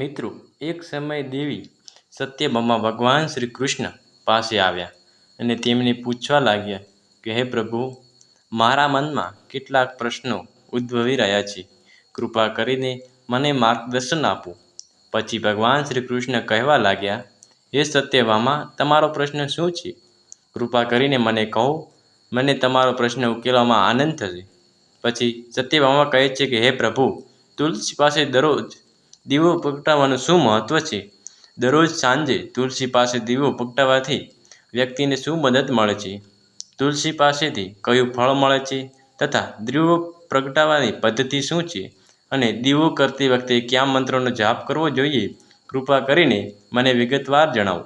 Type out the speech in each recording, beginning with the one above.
મિત્રો, એક સમયે દેવી સત્યભામા ભગવાન શ્રી કૃષ્ણ પાસે આવ્યા અને તેમને પૂછવા લાગ્યા કે, હે પ્રભુ, મારા મનમાં કેટલાક પ્રશ્નો ઉદ્ભવી રહ્યા છે. કૃપા કરીને મને માર્ગદર્શન આપો. પછી ભગવાન શ્રી કૃષ્ણ કહેવા લાગ્યા, હે સત્યભામા, તમારો પ્રશ્ન શું છે? કૃપા કરીને મને કહો, મને તમારો પ્રશ્ન ઉકેલવામાં આનંદ થશે. પછી સત્યભામા કહે છે કે, હે પ્રભુ, તુલસી પાસે દરરોજ દીવો પ્રગટાવવાનું શું મહત્વ છે? દરરોજ સાંજે તુલસી પાસે દીવો પ્રગટાવવાથી વ્યક્તિને શું મદદ મળે છે? તુલસી પાસેથી કયું ફળ મળે છે? તથા દીવો પ્રગટાવવાની પદ્ધતિ શું છે? અને દીવો કરતી વખતે કયા મંત્રોનો જાપ કરવો જોઈએ? કૃપા કરીને મને વિગતવાર જણાવો.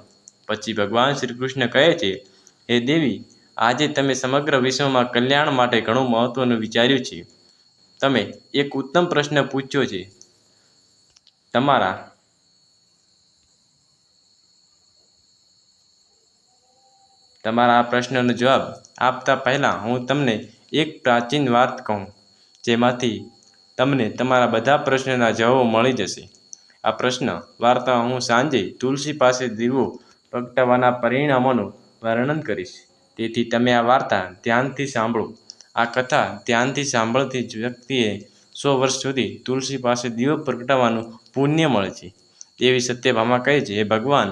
પછી ભગવાન શ્રી કૃષ્ણ કહે છે, હે દેવી, આજે તમે સમગ્ર વિશ્વમાં કલ્યાણ માટે ઘણું મહત્વનું વિચાર્યું છે. તમે એક ઉત્તમ પ્રશ્ન પૂછ્યો છે. તમારા તમારા આ પ્રશ્નનો જવાબ આપતા પહેલાં હું તમને એક પ્રાચીન વાત કહું, જેમાંથી તમને તમારા બધા પ્રશ્નના જવાબો મળી જશે. આ પ્રશ્ન વાર્તા હું સાંજે તુલસી પાસે દીવો પ્રગટાવવાના પરિણામોનું વર્ણન કરીશ. તેથી તમે આ વાર્તા ધ્યાનથી સાંભળો. આ કથા ધ્યાનથી સાંભળતી જ વ્યક્તિએ સો વર્ષ સુધી તુલસી પાસે દીવો પ્રગટાવવાનું પુણ્ય મળે છે. દેવી સત્યભામા કહે છે, હે ભગવાન,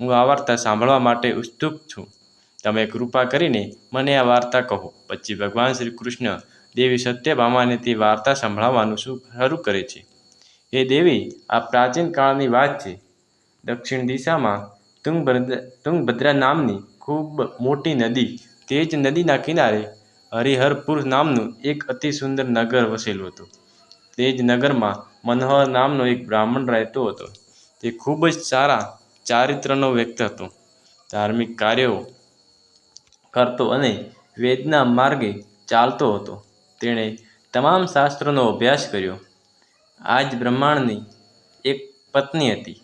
હું આ વાર્તા સાંભળવા માટે ઉત્સુક છું. તમે કૃપા કરીને મને આ વાર્તા કહો. પછી ભગવાન શ્રી કૃષ્ણ દેવી સત્યભામાને તે વાર્તા સંભળાવવાનું શરૂ કરે છે? એ દેવી, આ પ્રાચીન કાળની વાત છે. દક્ષિણ દિશામાં તુંગભદ્રા તુંગભદ્રા નામની ખૂબ મોટી નદી, તે જ નદીના કિનારે હરિહરપુર નામનું એક અતિ સુંદર નગર વસેલું હતું. તે નગરમાં મનોહર નામનો એક બ્રાહ્મણ રહેતો હતો. તે ખૂબ જ સારા ચારિત્રનો વ્યક્તિ હતો. ધાર્મિક કાર્યો કરતો અને વેદના માર્ગે ચાલતો હતો. તેણે તમામ શાસ્ત્રોનો અભ્યાસ કર્યો. આ જ બ્રહ્માંડની એક પત્ની હતી,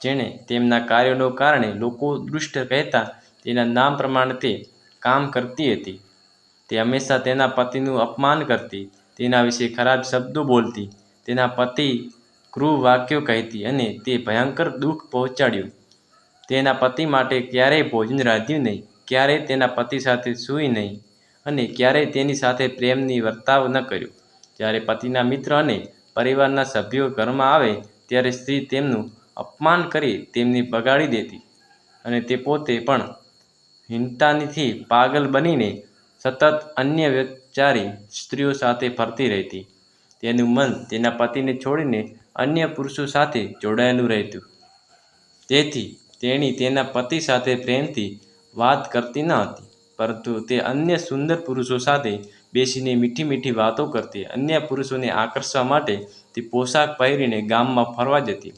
જેણે તેમના કાર્યોનો કારણે લોકો દુષ્ટ કહેતા તેના નામ પ્રમાણે તે કામ કરતી હતી. તે હંમેશા તેના પતિનું અપમાન કરતી તેના વિશે ખરાબ શબ્દો બોલતી, તેના પતિ ક્રૂર વાક્યો કહેતી અને તે ભયંકર દુઃખ પહોંચાડ્યું. તેના પતિ માટે ક્યારેય ભોજન રાંધ્યું નહીં, ક્યારેય તેના પતિ સાથે સૂઈ નહીં અને ક્યારેય તેની સાથે પ્રેમની વર્તાવ ન કર્યો. જ્યારે પતિના મિત્ર અને પરિવારના સભ્યો ઘરમાં આવે, ત્યારે સ્ત્રી તેમનું અપમાન કરી તેમને બગાડી દેતી અને તે પોતે પણ હિંતાનીથી પાગલ બનીને સતત અન્ય વ્યભિચારી સ્ત્રીઓ સાથે ફરતી રહેતી. તેનું મન તેના પતિને છોડીને અન્ય પુરુષો સાથે જોડાયેલું રહેતું. તેથી તેણી તેના પતિ સાથે પ્રેમથી વાત કરતી ન હતી, પરંતુ તે અન્ય સુંદર પુરુષો સાથે બેસીને મીઠી મીઠી વાતો કરતી, અન્ય પુરુષોને આકર્ષવા માટે તે પોશાક પહેરીને ગામમાં ફરવા જતી.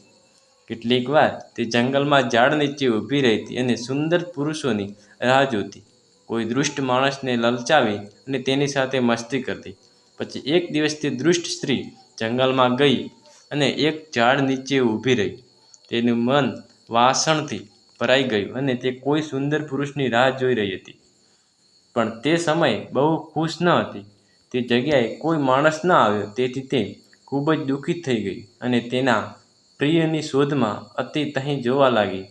કેટલીક વાર તે જંગલમાં ઝાડ નીચે ઊભી રહેતી અને સુંદર પુરુષોની રાહ જોતી. કોઈ દુષ્ટ માણસને લલચાવી અને તેની સાથે મસ્તી કરતી. પછી એક દિવસ તે દુષ્ટ સ્ત્રી જંગલમાં ગઈ અને એક ઝાડ નીચે ઊભી રહી. તેનું મન વાસણથી ભરાઈ ગયું અને તે કોઈ સુંદર પુરુષની રાહ જોઈ રહી હતી. પણ તે સમયે બહુ ખુશ ન હતી. તે જગ્યાએ કોઈ માણસ ન આવ્યો, તેથી તે ખૂબ જ દુઃખી થઈ ગઈ અને તેના પ્રિયની શોધમાં અતિ તહીં જોવા લાગી.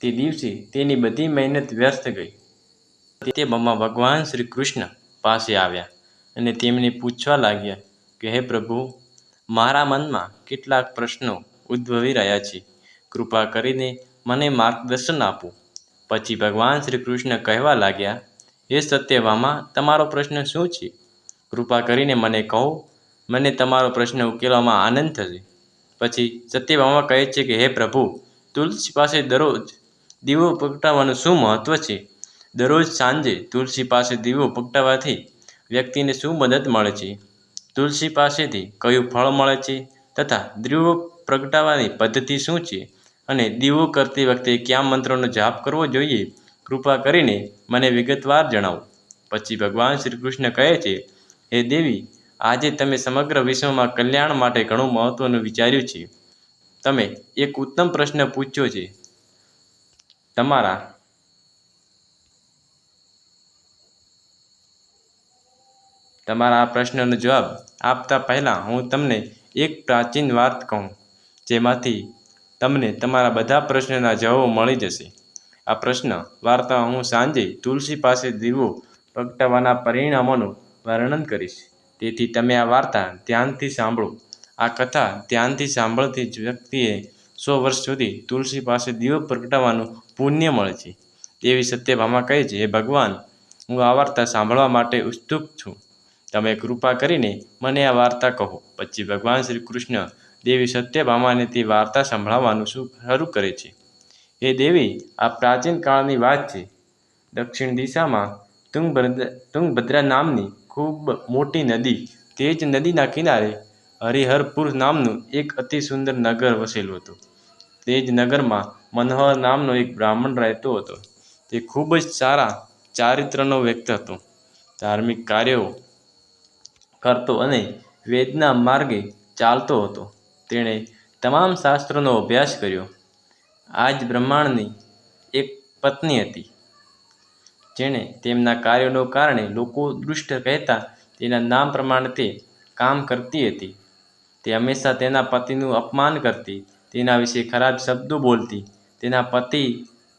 તે દિવસે તેની બધી મહેનત વ્યર્થ ગઈ. તે બમ્મા ભગવાન શ્રી કૃષ્ણ પાસે આવ્યા અને તેમને પૂછવા લાગ્યા કે, હે પ્રભુ, મારા મનમાં કેટલાક પ્રશ્નો ઉદ્ભવી રહ્યા છે. કૃપા કરીને મને માર્ગદર્શન આપો. પછી ભગવાન શ્રી કૃષ્ણ કહેવા લાગ્યા, હે સત્યભામા, તમારો પ્રશ્ન શું છે? કૃપા કરીને મને કહો, મને તમારો પ્રશ્ન ઉકેલવામાં આનંદ થશે. પછી સત્યભામા કહે છે કે, હે પ્રભુ, તુલસી પાસે દરરોજ દીવો પ્રગટાવવાનું શું મહત્વ છે? દરરોજ સાંજે તુલસી પાસે દીવો પ્રગટાવવાથી વ્યક્તિને શું મદદ મળે છે? તુલસી પાસેથી કયું ફળ મળે છે? તથા દીવો પ્રગટાવવાની પદ્ધતિ શું છે? અને દીવો કરતી વખતે કયા મંત્રોનો જાપ કરવો જોઈએ? કૃપા કરીને મને વિગતવાર જણાવો. પછી ભગવાન શ્રી કૃષ્ણ કહે છે, હે દેવી, આજે તમે સમગ્ર વિશ્વમાં કલ્યાણ માટે ઘણું મહત્વનું વિચાર્યું છે. તમે એક ઉત્તમ પ્રશ્ન પૂછ્યો છે. તમારા તમારા આ પ્રશ્નનો જવાબ આપતા પહેલાં હું તમને એક પ્રાચીન વાત કહું, જેમાંથી તમને તમારા બધા પ્રશ્નના જવાબો મળી જશે. આ પ્રશ્ન વાર્તા હું સાંજે તુલસી પાસે દીવો પ્રગટાવવાના પરિણામોનું વર્ણન કરીશ. તેથી તમે આ વાર્તા ધ્યાનથી સાંભળો. આ કથા ધ્યાનથી સાંભળતી જ વ્યક્તિએ સો વર્ષ સુધી તુલસી પાસે દીવો પ્રગટાવવાનું પુણ્ય મળે છે. તેવી સત્યભામા કહે છે, હે ભગવાન, હું આ વાર્તા સાંભળવા માટે ઉત્સુક છું. તમે કૃપા કરીને મને આ વાર્તા કહો. પછી ભગવાન શ્રી કૃષ્ણ દેવી સત્યભામાને તે વાર્તા સંભળાવવાનું શરૂ કરે છે? એ દેવી, આ પ્રાચીન કાળની વાત છે. દક્ષિણ દિશામાં તુંગભદ્રા તુંગભદ્રા નામની ખૂબ મોટી નદી, તે જ નદીના કિનારે હરિહરપુર નામનું એક અતિ સુંદર નગર વસેલું હતું. તે જ નગરમાં મનોહર નામનો એક બ્રાહ્મણ રહેતો હતો. તે ખૂબ જ સારા ચારિત્રનો વ્યક્ત હતો. ધાર્મિક કાર્યો કરતો અને વેદના માર્ગે ચાલતો હતો. તેણે તમામ શાસ્ત્રોનો અભ્યાસ કર્યો. આ જ બ્રહ્માંડની એક પત્ની હતી, જેણે તેમના કાર્યોનો કારણે લોકો દુષ્ટ કહેતા તેના નામ પ્રમાણે તે કામ કરતી હતી. તે હંમેશા તેના પતિનું અપમાન કરતી, તેના વિશે ખરાબ શબ્દો બોલતી, તેના પતિ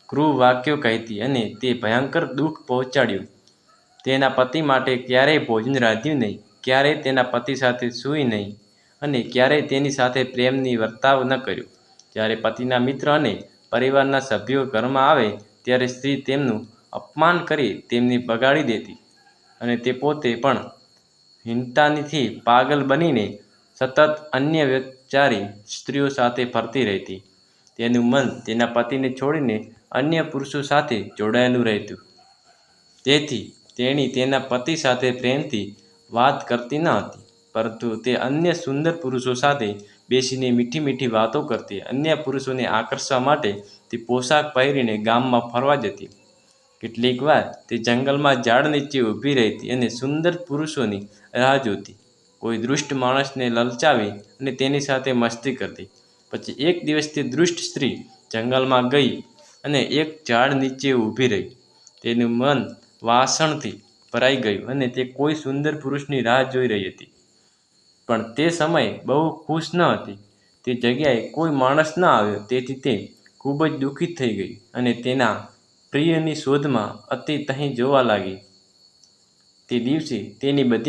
ક્રૂ વાક્યો કહેતી અને તે ભયંકર દુઃખ પહોંચાડ્યું. તેના પતિ માટે ક્યારેય ભોજન રાધ્યું નહીં. ક્યારેય તેના પતિ સાથે સૂઈ નહીં અને ક્યારેય તેની સાથે પ્રેમની વર્તાવ ન કર્યો. જ્યારે પતિના મિત્ર અને પરિવારના સભ્યો ઘરમાં આવે, ત્યારે સ્ત્રી તેમનું અપમાન કરી તેમને બગાડી દેતી અને તે પોતે પણ હિંતાનીથી પાગલ બનીને સતત અન્ય વ્યચારી સ્ત્રીઓ સાથે ફરતી રહેતી. તેનું મન તેના પતિને છોડીને અન્ય પુરુષો સાથે જોડાયેલું રહેતું. તેથી તેણી તેના પતિ સાથે પ્રેમથી વાત કરતી ન હતી. પરંતુ તે અન્ય સુંદર પુરુષો સાથે બેસીને મીઠી મીઠી વાતો કરતી, અન્ય પુરુષોને આકર્ષવા માટે તે પોશાક પહેરીને ગામમાં ફરવા જતી. કેટલીક વાર તે જંગલમાં ઝાડ નીચે ઊભી રહેતી અને સુંદર પુરુષોની રાહ જોતી. કોઈ દુષ્ટ માણસને લલચાવી અને તેની સાથે મસ્તી કરતી. પછી એક દિવસ તે દુષ્ટ સ્ત્રી જંગલમાં ગઈ અને એક ઝાડ નીચે ઊભી રહી. તેનું મન વાસણથી ભરાઈ ગયું અને તે કોઈ સુંદર પુરુષની રાહ જોઈ રહી હતી. પણ તે સમયે બહુ ખુશ ન હતી. તે જગ્યાએ કોઈ માણસ ન આવ્યો, તેથી તે ખૂબ જ દુઃખિત થઈ ગઈ અને તેના પ્રિયની શોધમાં અતિ તહી જોવા લાગી. તે દિવસે તેની બધી